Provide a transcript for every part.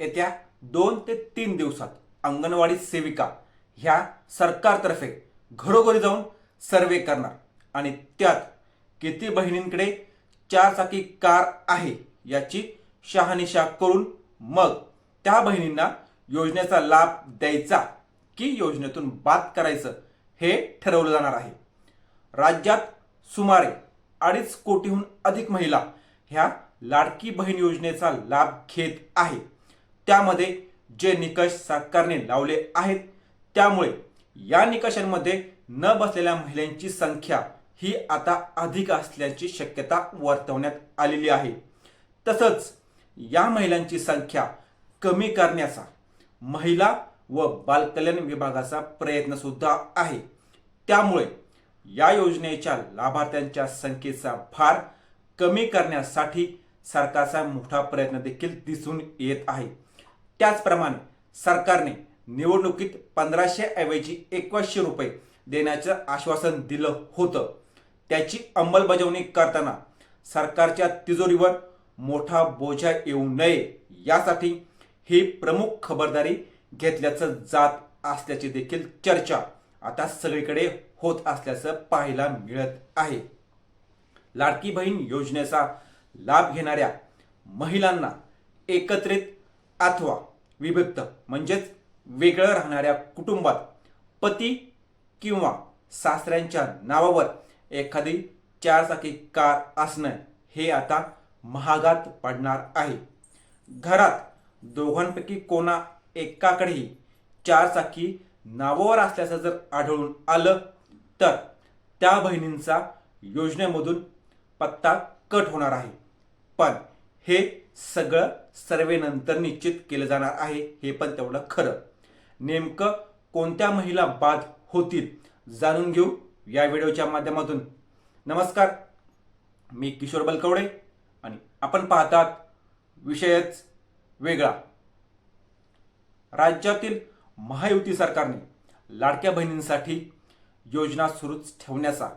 येत्या दोन ते तीन दिवसात अंगणवाडी सेविका ह्या सरकारतर्फे घरोघरी जाऊन सर्वे करणार. आणि त्यात किती बहिणींकडे चार चाकी कार आहे याची शहानिशा करून मग त्या बहिणींना योजनेचा लाभ द्यायचा की योजनेतून बाद करायचं हे ठरवलं जाणार आहे. राज्यात सुमारे अडीच कोटीहून अधिक महिला ह्या लाडकी बहीण योजनेचा लाभ घेत आहे. त्यामध्ये जे निकष सरकारने लावले आहेत त्यामुळे या निकषांमध्ये न बसलेल्या महिलांची संख्या ही आता अधिक असल्याची शक्यता वर्तवण्यात आलेली आहे. तसंच या महिलांची संख्या कमी करण्याचा महिला व बालकल्याण विभागाचा प्रयत्न सुद्धा आहे. त्यामुळे या योजनेच्या लाभार्थ्यांच्या संख्येचा भार कमी करण्यासाठी सरकारचा मोठा प्रयत्न देखील दिसून येत आहे. त्याचप्रमाणे सरकारने निवडणुकीत पंधराशे ऐवजी एकवीसशे रुपये देण्याचं आश्वासन दिलं होतं. त्याची अंमलबजावणी करताना सरकारच्या तिजोरीवर मोठा बोजा येऊ नये यासाठी ही प्रमुख खबरदारी घेतल्याचं जात असल्याची देखील चर्चा आता सगळीकडे होत असल्याचं पाहायला मिळत आहे. लाडकी बहीण योजनेचा लाभ घेणाऱ्या महिलांना एकत्रित अथवा विभक्त म्हणजेच वेगळं राहणाऱ्या कुटुंबात पती किंवा सासऱ्यांच्या नावावर एखादी चारचाकी कार असणं हे आता महागात पडणार आहे. घरात दोघांपैकी कोणा एकाकडेही चारचाकी नावावर असल्याचं जर आढळून आलं तर त्या बहिणींचा योजनेमधून पत्ता कट होणार आहे. पण हे सगळं सर्वेनंतर निश्चित केलं जाणार आहे हे पण तेवढं खरं. नेमकं कोणत्या महिला बाद होतील जाणून घेऊ या व्हिडिओच्या माध्यमातून. नमस्कार मी किशोर बलकवडे आणि आपण पाहतात विषयच वेगळा. राज्यातील महायुती सरकारने लाडक्या बहिणींसाठी योजना सुरूच ठेवण्याचा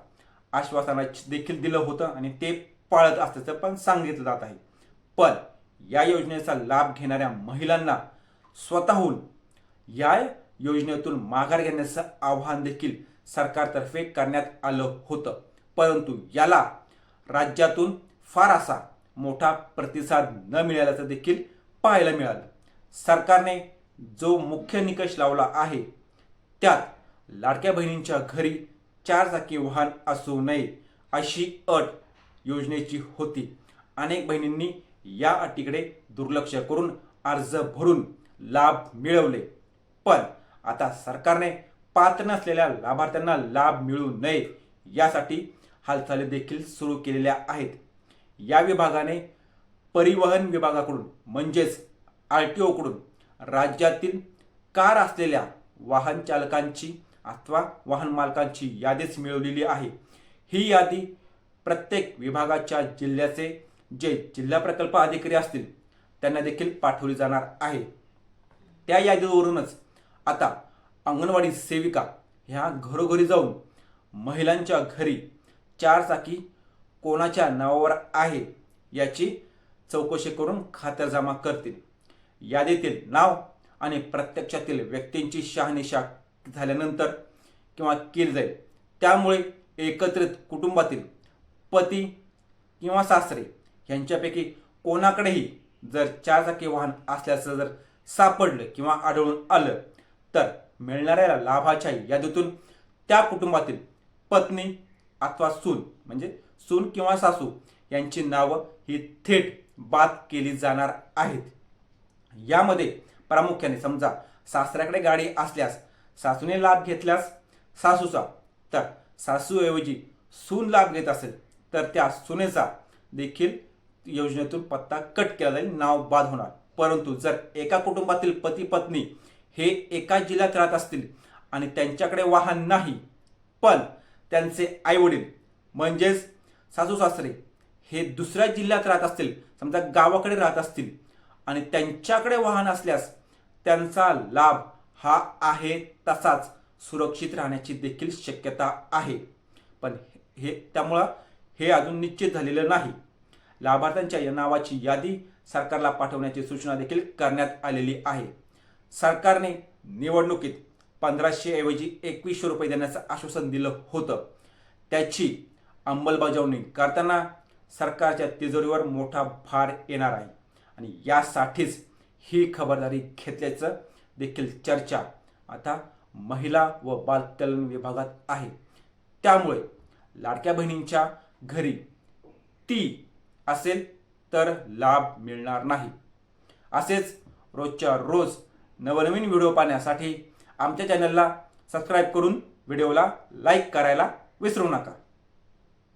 आश्वासना देखील दिलं होतं आणि ते पाळत असल्याचं पण सांगितलं जात आहे. पण या योजनेचा लाभ घेणाऱ्या महिलांना स्वतःहून या योजनेतून माघार घेण्याचं आवाहन देखील सरकारतर्फे करण्यात आलं होतं. परंतु याला राज्यातून फार असा मोठा प्रतिसाद न मिळाल्याचं देखील पाहायला मिळालं. सरकारने जो मुख्य निकष लावला आहे त्यात लाडक्या बहिणींच्या घरी चार चाकी वाहन असू नये अशी अट योजनेची होती. अनेक बहिणींनी या अटीकडे दुर्लक्ष करून अर्ज भरून लाभ मिळवले. पण आता सरकारने पात्र नसलेल्या लाभार्थ्यांना लाभ मिळू नये यासाठी हालचाली देखील सुरू केलेल्या आहेत. या विभागाने परिवहन विभागाकडून म्हणजेच आर टी ओकडून राज्यातील कार असलेल्या वाहन चालकांची अथवा वाहन मालकांची यादीच मिळवलेली आहे. ही यादी प्रत्येक विभागाच्या जिल्ह्याचे जे जिल्हा प्रकल्प अधिकारी असतील त्यांना देखील पाठवली जाणार आहे. त्या यादीवरूनच आता अंगणवाडी सेविका ह्या घरोघरी जाऊन महिलांच्या घरी चार चाकी कोणाच्या नावावर आहे याची चौकशी करून खातरजमा करतील. यादीतील नाव आणि प्रत्यक्षातील व्यक्तींची शहानिशा झाल्यानंतर किंवा केली जाईल. त्यामुळे एकत्रित कुटुंबातील पती किंवा सासरे यांच्यापैकी कोणाकडेही जर चारचाकी वाहन असल्याचं जर सापडलं किंवा आढळून आलं तर मिळणाऱ्या लाभाच्या यादीतून त्या कुटुंबातील पत्नी अथवा सून म्हणजे सून किंवा सासू यांची नावं ही थेट बाद केली जाणार आहेत. यामध्ये प्रामुख्याने समजा सासऱ्याकडे गाडी असल्यास सासूने लाभ घेतल्यास सासूचा तर सासूऐवजी सून लाभ घेत असेल तर त्या सुनेचा देखील योजनेतून पत्ता कट केला जाईल नाव बाद होणार. परंतु जर एका कुटुंबातील पती पत्नी हे एका जिल्ह्यात राहत असतील आणि त्यांच्याकडे वाहन नाही पण त्यांचे आईवडील म्हणजेच सासू सासरे हे दुसऱ्या जिल्ह्यात राहत असतील समजा गावाकडे राहत असतील आणि त्यांच्याकडे वाहन असल्यास त्यांचा लाभ हा आहे तसाच सुरक्षित राहण्याची देखील शक्यता आहे. पण हे त्यामुळं हे अजून निश्चित झालेलं नाही. लाभार्थ्यांच्या या नावाची यादी सरकारला पाठवण्याची सूचना देखील करण्यात आलेली आहे. सरकारने निवडणुकीत पंधराशे ऐवजी एकवीसशे रुपये देण्याचं आश्वासन दिलं होतं. त्याची अंमलबजावणी करताना सरकारच्या तिजोरीवर मोठा भार येणार आहे आणि यासाठीच ही खबरदारी घेतल्याचं देखील चर्चा आता महिला व बालकल्याण विभागात आहे. त्यामुळे लाडक्या बहिणींच्या घरी ती असेल तर लाभ मिळणार नाही. असेच रोजच्या रोज नवनवीन व्हिडिओ पाहण्यासाठी आमच्या चॅनलला सबस्क्राईब करून व्हिडिओला लाईक करायला विसरू नका.